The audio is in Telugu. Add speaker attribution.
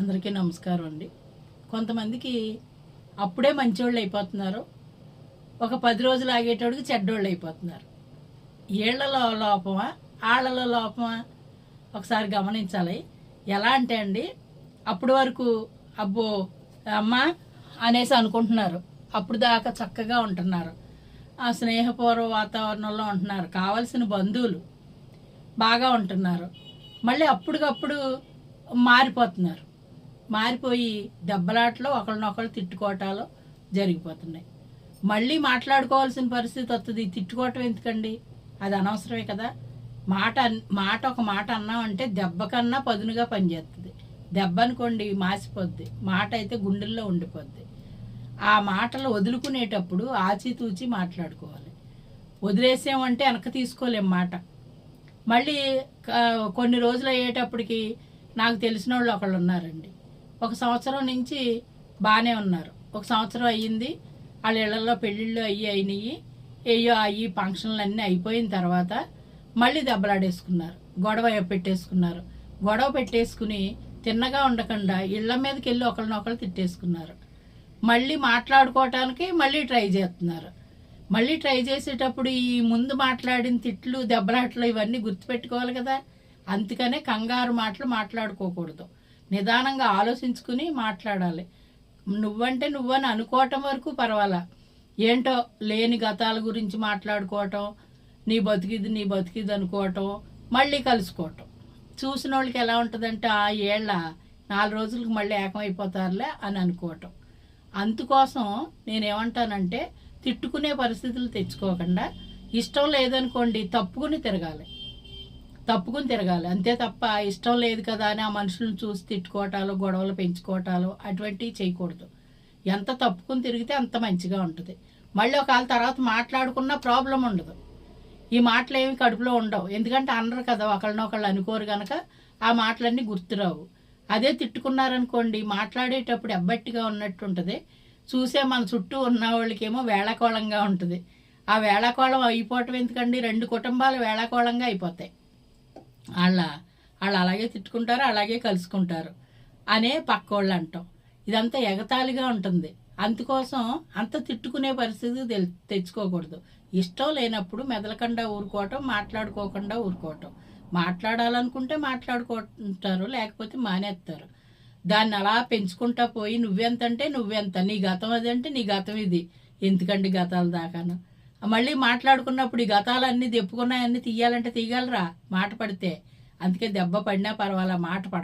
Speaker 1: అందరికీ నమస్కారం అండి. కొంతమందికి అప్పుడే మంచోళ్ళు అయిపోతున్నారు. ఒక పది రోజులు ఆగేటోడికి చెడ్డోళ్ళు అయిపోతున్నారు. ఏళ్ళలో లోపమా ఆళ్ళలో లోపమా ఒకసారి గమనించాలి. ఎలా అంటే అండి అప్పటి వరకు అబ్బో అమ్మ అనేసి అనుకుంటున్నారు. అప్పుడు దాకా చక్కగా ఉంటున్నారు. ఆ స్నేహపూర్వ వాతావరణంలో ఉంటున్నారు. కావలసిన బంధువులు బాగా ఉంటున్నారు. మళ్ళీ అప్పటికప్పుడు మారిపోతున్నారు. మారిపోయి దెబ్బలాటలో ఒకరినొకరు తిట్టుకోవటాలు జరిగిపోతున్నాయి. మళ్ళీ మాట్లాడుకోవాల్సిన పరిస్థితి వస్తుంది తిట్టుకోవటం ఎందుకండి? అది అనవసరమే కదా. మాట అన్- మాట ఒక మాట అన్నామంటే దెబ్బ కన్నా పదునుగా పనిచేస్తుంది దెబ్బ అనుకోండి మాసిపోద్ది. మాట అయితే గుండెల్లో ఉండిపోద్ది. ఆ మాటలు వదులుకునేటప్పుడు ఆచితూచి మాట్లాడుకోవాలి. వదిలేసామంటే వెనక తీసుకోలేం మాట. మళ్ళీ కొన్ని రోజులు అయ్యేటప్పటికి నాకు తెలిసిన వాళ్ళు ఒకళ్ళు ఉన్నారండి ఒక సంవత్సరం నుంచి బాగానే ఉన్నారు. ఒక సంవత్సరం అయ్యింది. వాళ్ళ ఇళ్ళలో పెళ్ళిళ్ళు అయ్యి అయినాయి. అయ్యో అయ్యి ఫంక్షన్లు అన్నీ అయిపోయిన తర్వాత మళ్ళీ దెబ్బలాడేసుకున్నారు. గొడవ పెట్టేసుకున్నారు. గొడవ పెట్టేసుకుని తిన్నగా ఉండకుండా ఇళ్ళ మీదకి వెళ్ళి ఒకరినొకరు తిట్టేసుకున్నారు. మళ్ళీ మాట్లాడుకోవటానికి మళ్ళీ ట్రై చేస్తున్నారు. మళ్ళీ ట్రై చేసేటప్పుడు ఈ ముందు మాట్లాడిన తిట్లు దెబ్బలాట్లు ఇవన్నీ గుర్తుపెట్టుకోవాలి కదా. అందుకనే కంగారు మాటలు మాట్లాడుకోకూడదు. నిదానంగా ఆలోచించుకుని మాట్లాడాలి. నువ్వంటే నువ్వని అనుకోవటం వరకు పర్వాలా? ఏంటో లేని గతాల గురించి మాట్లాడుకోవటం నీ బతికిది నీ బతికిది అనుకోవటం మళ్ళీ కలుసుకోవటం. చూసిన వాళ్ళకి ఎలా ఉంటుందంటే ఆ ఏళ్ళ నాలుగు రోజులకు మళ్ళీ ఏకమైపోతారులే అని అనుకోవటం. అందుకోసం నేనేమంటానంటే తిట్టుకునే పరిస్థితులు తెచ్చుకోకుండా ఇష్టం లేదనుకోండి తప్పుకుని తిరగాలి. తప్పుకుని తిరగాలి. అంతే తప్ప ఇష్టం లేదు కదా అని ఆ మనుషులను చూసి తిట్టుకోవటాలు గొడవలు పెంచుకోవటాలు అటువంటివి చేయకూడదు. ఎంత తప్పుకుని తిరిగితే అంత మంచిగా ఉంటుంది. మళ్ళీ ఒకవేళ తర్వాత మాట్లాడుకున్న ప్రాబ్లం ఉండదు. ఈ మాటలు ఏమి కడుపులో ఉండవు. ఎందుకంటే అనరు కదా ఒకళ్ళనొకళ్ళు అనుకోరు కనుక ఆ మాటలన్నీ గుర్తురావు అదే తిట్టుకున్నారనుకోండి మాట్లాడేటప్పుడు ఎబ్బట్టిగా ఉన్నట్టు ఉంటుంది. చూసే మన చుట్టూ ఉన్న వాళ్ళకేమో వేళాకోళంగా ఉంటుంది. ఆ వేళాకోళం అయిపోవటం ఎందుకండి? రెండు కుటుంబాలు వేళాకోళంగా అయిపోతాయి. వాళ్ళ వాళ్ళు అలాగే తిట్టుకుంటారు అలాగే కలుసుకుంటారు అనే పక్కోళ్ళు అంటాం ఇదంతా ఎగతాళిగా ఉంటుంది. అందుకోసం అంత తిట్టుకునే పరిస్థితి తె తెచ్చుకోకూడదు. ఇష్టం లేనప్పుడు మెదలకుండా ఊరుకోవటం మాట్లాడుకోకుండా ఊరుకోవటం. మాట్లాడాలనుకుంటే మాట్లాడుకుంటారు లేకపోతే మానేస్తారు. దాన్ని అలా పెంచుకుంటా పోయి నువ్వెంత అంటే నువ్వెంత నీ గతం అది అంటే నీ గతం ఇది. ఎందుకండి గతాల దాకాను? మళ్ళీ మాట్లాడుకున్నప్పుడు ఈ గతాలన్నీ దెప్పుకున్నాయన్నీ తీయాలంటే తీయగలరా? మాట పడితే. అందుకే దెబ్బ పడినా పర్వాలా మాట పడ